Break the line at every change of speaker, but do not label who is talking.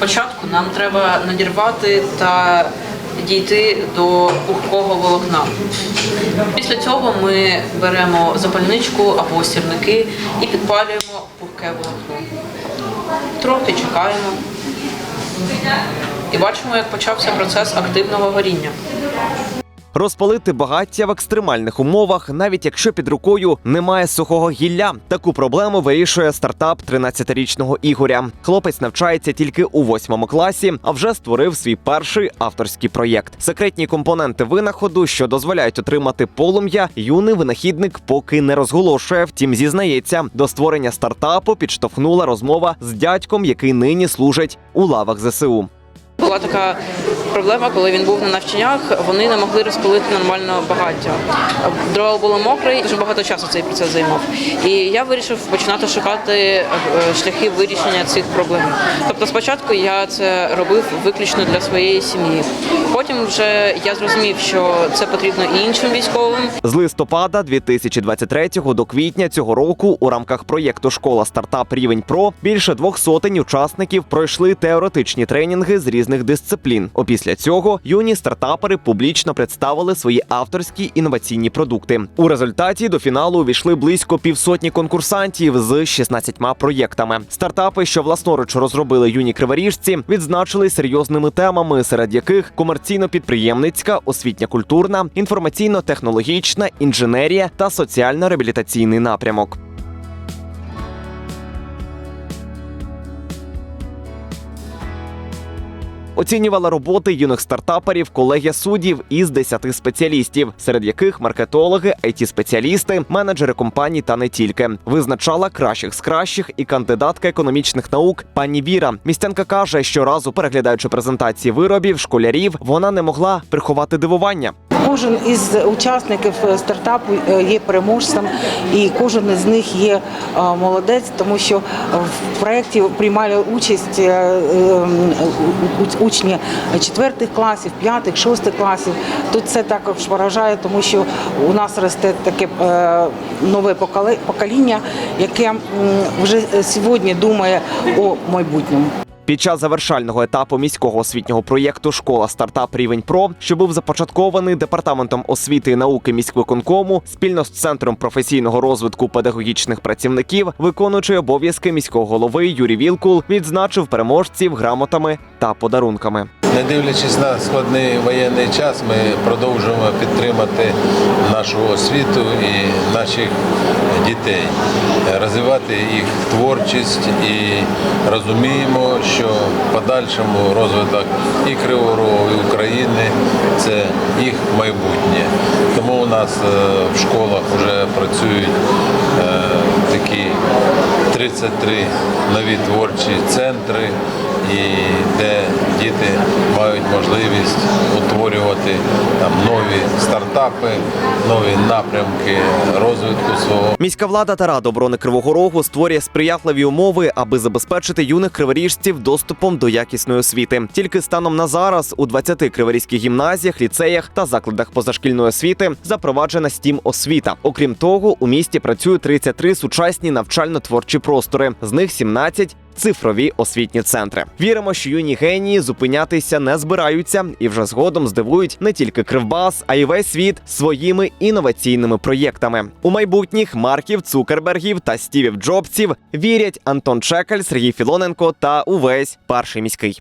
Спочатку нам треба надірвати та дійти до пухкого волокна. Після цього ми беремо запальничку або сірники і підпалюємо пухке волокно. Трохи чекаємо. І бачимо, як почався процес активного горіння.
Розпалити багаття в екстремальних умовах, навіть якщо під рукою немає сухого гілля. Таку проблему вирішує стартап 13-річного Ігоря. Хлопець навчається тільки у восьмому класі, а вже створив свій перший авторський проєкт. Секретні компоненти винаходу, що дозволяють отримати полум'я, юний винахідник поки не розголошує. Втім, зізнається, до створення стартапу підштовхнула розмова з дядьком, який нині служить у лавах ЗСУ.
Була така проблема, коли він був на навчаннях, вони не могли розпалити нормально багаття. Дрова було мокре, дуже багато часу цей процес займав. І я вирішив починати шукати е, шляхи вирішення цих проблем. Тобто, спочатку я це робив виключно для своєї сім'ї. Потім вже я зрозумів, що це потрібно і іншим військовим,
З листопада 2023 до квітня цього року у рамках проєкту Школа стартап рівень Про більше двох сотень учасників пройшли теоретичні тренінги з різних дисциплін. Опісля цього юні стартапери публічно представили свої авторські інноваційні продукти. У результаті до фіналу увійшли близько півсотні конкурсантів з 16 проєктами. Стартапи, що власноруч розробили юні криворіжці, відзначили серйозними темами, серед яких комерційно-підприємницька, освітньо-культурна, інформаційно-технологічна, інженерія та соціально-реабілітаційний напрямок. Оцінювала роботи юних стартаперів колегія суддів із 10 спеціалістів, серед яких маркетологи, it спеціалісти менеджери компаній та не тільки. Визначала кращих з кращих і кандидатка економічних наук пані Віра. Містянка каже, що разу переглядаючи презентації виробів школярів, вона не могла приховати дивування.
Кожен із учасників е, стартапу е, є переможцем, і кожен із них є е, молодець, тому що в проєкті приймали участь учні четвертих класів, п'ятих, шостих класів. Тут це також вражає, тому що у нас росте таке нове покоління, яке вже сьогодні думає о майбутньому.
Під час завершального етапу міського освітнього проєкту Школа стартап рівень Про, що був започаткований департаментом освіти і науки міськвиконкому спільно з центром професійного розвитку педагогічних працівників, виконуючий обов'язки міського голови Юрій Вілкул відзначив переможців грамотами та подарунками.
Не дивлячись на складний воєнний час, ми продовжуємо підтримати нашу освіту і наших дітей, розвивати їх творчість і розуміємо, що в подальшому розвиток і Кривого Рогу, і України це їх майбутнє. Тому у нас е, в школах вже працюють е, такі 33 нові творчі центри, і де діти мають можливість утворювати нові стартапи, нові напрямки розвитку свого.
Міська влада та рада оборони Кривого Рогу створює сприятливі умови, аби забезпечити юних криворіжців доступом до якісної освіти. Тільки станом на зараз у 20 криворізьких гімназіях, ліцеях та закладах позашкільної освіти запроваджена стім освіта. Окрім того, у місті працюють 33 сучасні навчально-творчі простори, з них 17 Цифрові освітні центри. Віримо, що юні генії зупинятися не збираються і вже згодом здивують не тільки Кривбас, а й весь світ своїми інноваційними проєктами. У майбутніх Марків, Цукербергів та Стівів Джобсів вірять Антон Чекаль, Сергій Філоненко та увесь перший міський.